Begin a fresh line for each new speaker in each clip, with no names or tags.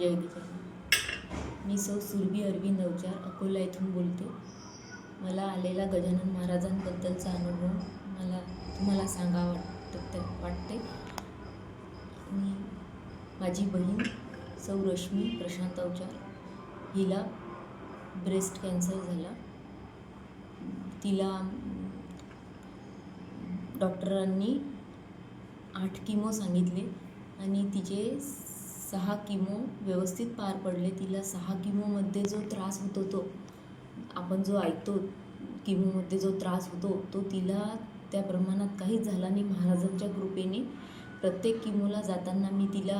जय गजानन मी सौ सुरभी अरविंद अवचार अकोला येथून बोलते. मला आलेला गजानन महाराजांबद्दलचा अनुभव मला तुम्हाला सांगा वाटत वाटते. मी माझी बहीण सौ रश्मी प्रशांत अवचार. हिला ब्रेस्ट कॅन्सर झाला. तिला डॉक्टरांनी आठ किमो सांगितले आणि तिचे सहा किमो व्यवस्थित पार पडले तिला सहा किमोमध्ये जो त्रास होतो तो आपण जो ऐकतो किमोमध्ये जो त्रास होतो तो तिला त्या प्रमाणात काहीच झाला नाही. महाराजांच्या कृपेने प्रत्येक किमोला जाताना मी तिला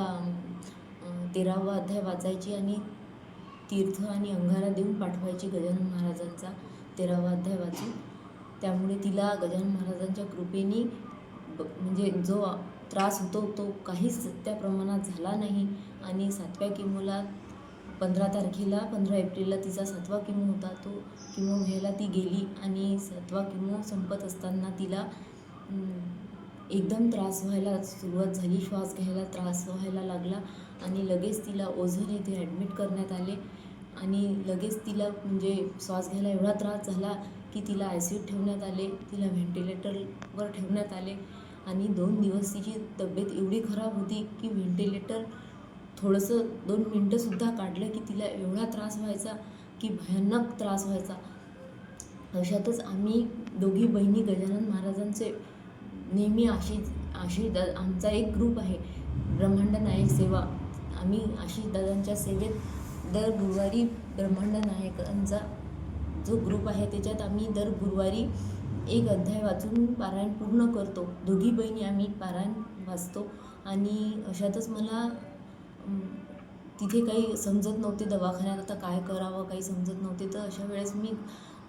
तेरावा अध्याय वाचायची आणि तीर्थ आणि अंगारा देऊन पाठवायची गजानन महाराजांचा तेरावा अध्याय वाचून. त्यामुळे तिला गजानन महाराजांच्या कृपेने म्हणजे जो त्रास होतो तो काहीच त्या प्रमाणात झाला नाही. आणि सातव्या किमोला पंधरा तारखेला पंधरा एप्रिलला तिचा सातवा किमो होता. तो किमो घ्यायला ती गेली आणि सातवा किमो संपत असताना तिला एकदम त्रास व्हायला सुरुवात झाली. श्वास घ्यायला त्रास व्हायला लागला आणि लगेच तिला ओझर येथे ॲडमिट करण्यात आले. आणि लगेच तिला म्हणजे श्वास घ्यायला एवढा त्रास झाला की तिला आय सी ठेवण्यात आले तिला व्हेंटिलेटरवर ठेवण्यात आले. आणि दोन दिवस तिची तब्येत एवढी खराब होती की व्हेंटिलेटर थोडंसं दोन मिनटंसुद्धा काढलं की तिला एवढा त्रास व्हायचा की भयानक त्रास व्हायचा. अशातच आम्ही दोघी बहिणी गजानन महाराजांचे नेहमी आशिष आशिष दा आमचा एक ग्रुप आहे ब्रह्मांड नायक सेवा. आम्ही आशिष दादांच्या सेवेत दर गुरुवारी ब्रह्मांड नायकांचा जो ग्रुप आहे त्याच्यात आम्ही दर गुरुवारी एक अध्याय वाचून पारायण पूर्ण करतो. दोघी बहिणी आम्ही पारायण वाचतो. आणि अशातच मला तिथे काही समजत नव्हते दवाखान्यात. आता काय करावं काही समजत नव्हते. तर अशा वेळेस मी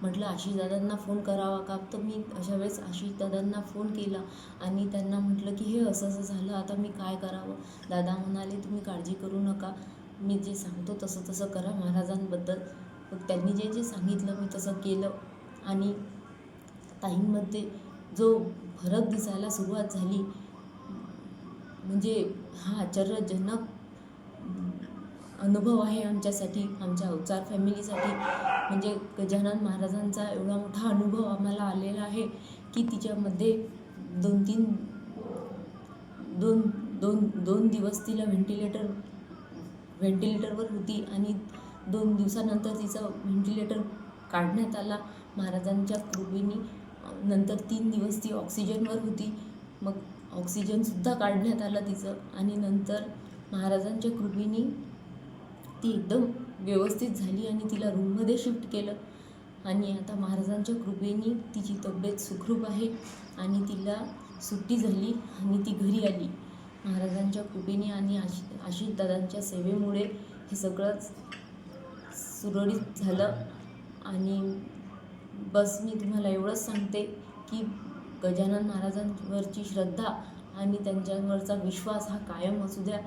म्हटलं आशिष दादांना फोन करावा का? तर मी अशा वेळेस आशिष दादांना फोन केला. आणि त्यांना म्हटलं की हे असं असं झालं. आता मी काय करावं? दादा म्हणाले तुम्ही काळजी करू नका. मी जे सांगतो तसं तसं करा. महाराजांबद्दल मग त्यांनी जे जे सांगितलं मी तसं केलं. आणि ताईंमध्ये जो फरक दिसायला सुरुवात झाली म्हणजे हा आश्चर्यजनक अनुभव आहे आमच्यासाठी आमच्या अवचार फॅमिलीसाठी. म्हणजे गजानन महाराजांचा एवढा मोठा अनुभव आम्हाला आलेला आहे की तिच्यामध्ये दोन तीन दोन दोन दोन दिवस तिला व्हेंटिलेटर व्हेंटिलेटरवर होती आणि दोन दिवसानंतर तिचा व्हेंटिलेटर काढण्यात आला महाराजांच्या कृपेने. नंतर तीन दिवस ती ऑक्सिजनवर होती. मग ऑक्सिजनसुद्धा काढण्यात आलं तिचं. आणि नंतर महाराजांच्या कृपेने ती एकदम व्यवस्थित झाली आणि तिला रूममध्ये शिफ्ट केलं. आणि आता महाराजांच्या कृपेने तिची तब्येत सुखरूप आहे आणि तिला सुट्टी झाली आणि ती घरी आली. महाराजांच्या कृपेने आणि आशि आशिष दादांच्या सेवेमुळे हे सगळंच सुरळीत झालं. आणि बस मी तुम्हाला एवढंच सांगते की गजानन महाराजांवरची श्रद्धा आणि त्यांच्यावरचा विश्वास हा कायम असू द्या.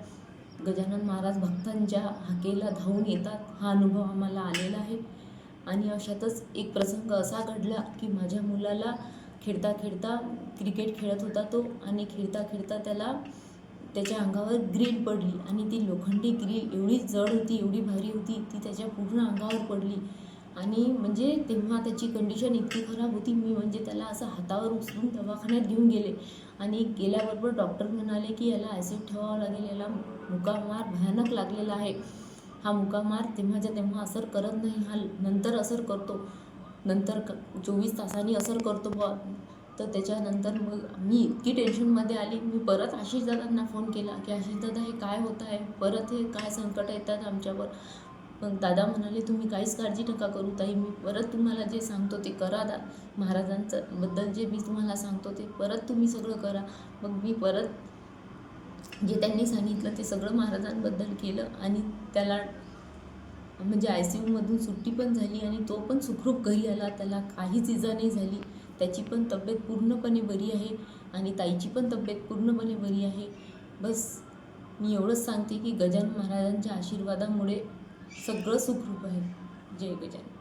गजानन महाराज भक्तांच्या हाकेला धावून येतात हा अनुभव आम्हाला आलेला आहे. आणि अशातच एक प्रसंग असा घडला की माझ्या मुलाला खेळता खेळता क्रिकेट खेळत होता तो आणि खेळता खेळता त्याला त्याच्या अंगावर ग्रील पडली आणि ती लोखंडी ग्रील एवढी जड होती एवढी भारी होती ती त्याच्या पूर्ण अंगावर पडली. आणि म्हणजे तेव्हा त्याची कंडिशन इतकी खराब होती मी म्हणजे त्याला असं हातावर उचलून दवाखान्यात घेऊन गेले. आणि गेल्याबरोबर डॉक्टर म्हणाले की याला ॲसिड ठेवावं लागेल याला मुकामार भयानक लागलेला आहे. हा मुकामार तेव्हाच्या तेव्हा असर करत नाही हा नंतर असर करतो. नंतर क चोवीस तासांनी असर करतो बुवा. तर त्याच्यानंतर मग मी इतकी टेन्शनमध्ये आली. मी परत आशिष दादांना फोन केला की आशिष दादा हे काय होत आहे परत हे काय संकट येतात आमच्यावर? मग दादा म्हणाले तुम्ही काहीच काळजी नका करू ताई मी परत तुम्हाला जे सांगतो ते करा दा महाराजांचं बद्दल जे मी तुम्हाला सांगतो ते परत तुम्ही सगळं करा. मग मी परत जे त्यांनी सांगितलं ते सगळं महाराजांबद्दल केलं आणि त्याला म्हणजे आय सी यूमधून सुट्टी पण झाली आणि तो पण सुखरूप घरी आला. त्याला काहीच इजा नाही झाली. त्याची पण तब्येत पूर्णपणे बरी आहे आणि ताईची पण तब्येत पूर्णपणे बरी आहे. बस मी एवढंच सांगते की गजानन महाराजांच्या आशीर्वादामुळे सगळं सुखरूप आहे. जय गजानन.